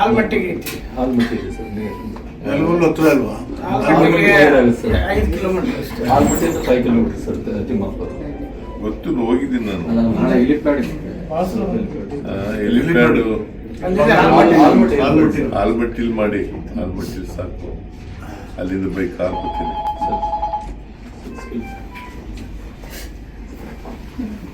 ಆಲ್ಮಟ್ಟಿಗೆ ಐತಿ. ಆಲ್ಮಟ್ಟಿ ಇದೆ ಸರ್ ಯಲಬುರ್ಗಿ ಹತ್ರ ಅಲ್ವಾ? ಆಲ್ಮಟ್ಟಿಗೆ ಆಗುತ್ತೆ ಸರ್. ಐದು ಕಿಲೋಮೀಟರ್ ಅಷ್ಟೇ. ಆಲ್ಮಟ್ಟಿಯಿಂದ ಫೈವ್ ಕಿಲೋಮೀಟರ್ ಸರ್ ತಿಮ್ಮಾಪುರ ಗೊತ್ತು ಹೋಗಿದ್ದೀನಿ ನಾನು. ನಾಳೆ. ಆಲ್ಮಟ್ಟಿಲ್ ಮಾಡಿ. ಆಲ್ಮಟ್ಟಿಲ್ ಸಾಕು. ಅಲ್ಲಿಂದ ಬೈಕ್ ಕಾರ್ ಬರ್ತೀನಿ ಯಪ್ಪ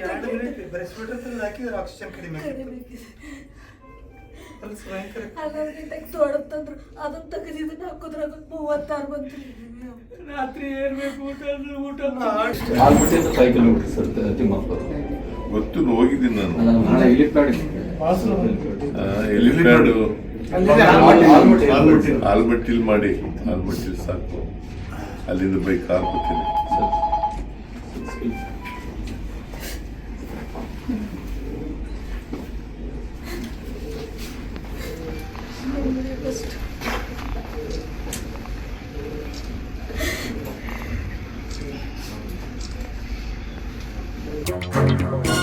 ಎರಡು ಮಿನಿಟ್ ಬರೀ ಸ್ವೀಟ್ ಅಂತ ಹಾಕಿದ್ರೆ ಆಕ್ಸಿಜನ್ ಕಡಿಮೆ ತೊಡತ್ತಂದ್ರು ಅದನ್ನ ತೆಗೆದಿದ್ದನ್ನ ಹಾಕಿದ್ರೆ ಅದಕ್ಕೆ ಮೂವತ್ತಾರು ಬಂತು ರಾತ್ರಿ ಏನ್ಬೇಕು ಊಟ ಅಂದ್ರೆ ಊಟ. ಆಲ್ಮಟ್ಟಿಯಿಂದ ಫೈವ್ ಕಿಲೋಮೀಟರ್ ಸರ್ ತಿಮ್ಮಾಪುರ ಗೊತ್ತು ಹೋಗಿದ್ದೀನಿ ನಾನು. ನಾಳೆ. ಆಲ್ಮಟ್ಟಿಲ್ ಮಾಡಿ. ಆಲ್ಮಟ್ಟಿಲ್ ಸಾಕು. ಅಲ್ಲಿಂದ ಬೈಕ್ ಕಾರ್ ಬರ್ತೀನಿ Thank you.